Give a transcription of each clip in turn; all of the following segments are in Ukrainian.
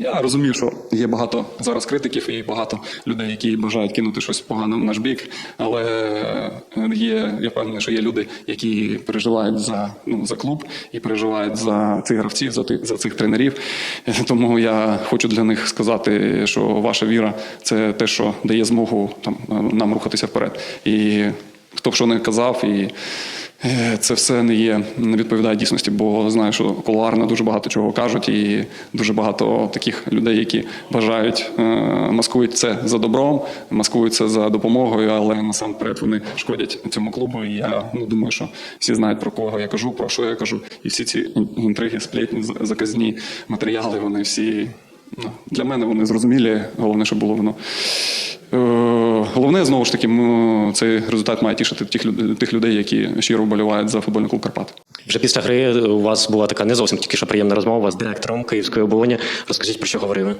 Я розумію, що є багато зараз критиків і багато людей, які бажають кинути щось погане в наш бік. Але е, є, я впевнений, що є люди, які переживають за, ну, за клуб і переживають за цих гравців, за тих за цих тренерів. Тому я хочу для них сказати, що ваша віра це те, що дає змогу там нам рухатися вперед. І хто б що не казав, і це все не є, не відповідає дійсності, бо знаю, що кулуарно дуже багато чого кажуть, і дуже багато таких людей, які бажають, е, маскують це за добром, маскують це за допомогою, але насамперед вони шкодять цьому клубу. І я ну, думаю, що всі знають про кого я кажу, про що я кажу. І всі ці інтриги, сплетні, заказні матеріали, вони всі ну, для мене вони зрозумілі. Головне, щоб було воно. Головне, знову ж таки, цей результат має тішити тих людей, які щиро вболівають за футбольний клуб Карпат. Вже після гри у вас була така не зовсім тільки що приємна розмова з директором Київської оболоні. Розкажіть про що говорили.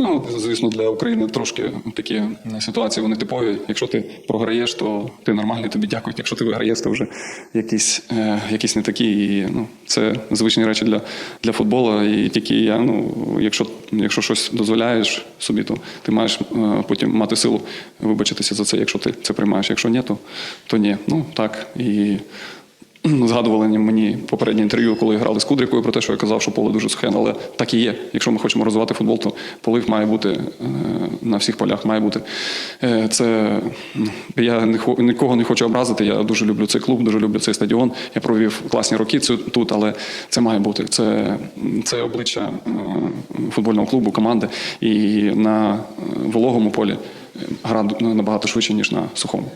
Ну, звісно, для України трошки такі ситуації вони типові. Якщо ти програєш, то ти нормальний, тобі дякують. Якщо ти виграєш, то вже якісь, е, якісь не такі. І, ну, це звичні речі для, для футболу. І тільки я, ну, якщо, якщо щось дозволяєш собі, то ти маєш е, потім мати силу вибачитися за це, якщо ти це приймаєш. Якщо ні, то, то ні. Ну так. І Згадували мені попереднє інтерв'ю, коли грали з Кудрикою про те, що я казав, що поле дуже сухе, але так і є. Якщо ми хочемо розвивати футбол, то полив має бути е, на всіх полях. Має бути Е, це ну, я нікого не хочу образити. Я дуже люблю цей клуб, дуже люблю цей стадіон. Я провів класні роки тут, але це має бути. Це, це обличчя е, футбольного клубу, команди. І на вологому полі гра набагато швидше ніж на сухому.